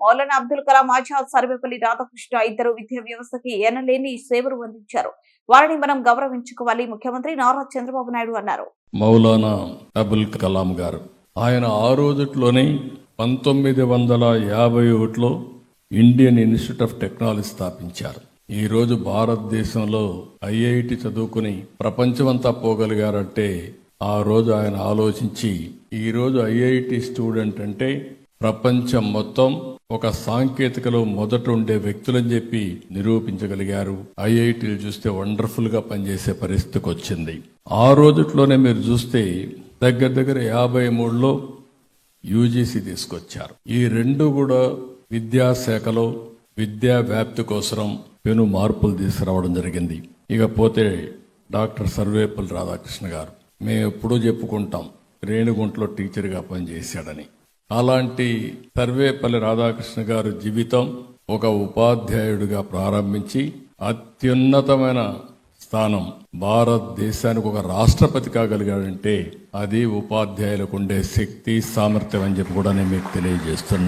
మౌలానా అబ్దుల్ కలాం ఆజాద్ సర్వేపల్లి రాధాకృష్ణ ఇద్దరు విద్యా వ్యవస్థకి ఎనలేని సేవలు అందించారు. వారిని మనం గౌరవించుకోవాలి ముఖ్యమంత్రి నారా చంద్రబాబు నాయుడు అన్నారు. మౌలానా అబుల్ కలాం గారు ఆయన ఆ రోజుట్లోనే పంతొమ్మిది వందల యాభై ఒకటిలో ఇండియన్ ఇన్స్టిట్యూట్ ఆఫ్ టెక్నాలజీ స్థాపించారు. ఈ రోజు భారతదేశంలో ఐఐటి చదువుకుని ప్రపంచమంతా పోగలిగారంటే ఆ రోజు ఆయన ఆలోచించి ఈరోజు ఐఐటి స్టూడెంట్ అంటే ప్రపంచం మొత్తం ఒక సాంకేతికలో మొదట ఉండే వ్యక్తులని చెప్పి నిరూపించగలిగారు. ఐఐటీలు చూస్తే వండర్ఫుల్గా పనిచేసే పరిస్థితికి వచ్చింది ఆ రోజుట్లోనే మీరు చూస్తే దగ్గర దగ్గర యాభై మూడులో యూజీసీ తీసుకొచ్చారు. ఈ రెండు కూడా విద్యాశాఖలో విద్యా వ్యాప్తి కోసం పెను మార్పులు తీసుకురావడం జరిగింది. ఇకపోతే డాక్టర్ సర్వేపల్లి రాధాకృష్ణ గారు మేము ఎప్పుడూ చెప్పుకుంటాం రేణుగుంటలో టీచర్గా పనిచేశాడని. అలాంటి సర్వేపల్లి రాధాకృష్ణ గారు జీవితం ఒక ఉపాధ్యాయుడిగా ప్రారంభించి అత్యున్నతమైన స్థానం భారతదేశానికి ఒక రాష్ట్రపతి కాగలిగాడంటే అది ఉపాధ్యాయులకు ఉండే శక్తి సామర్థ్యం అని చెప్పి కూడా నేను మీకు తెలియజేస్తున్నా.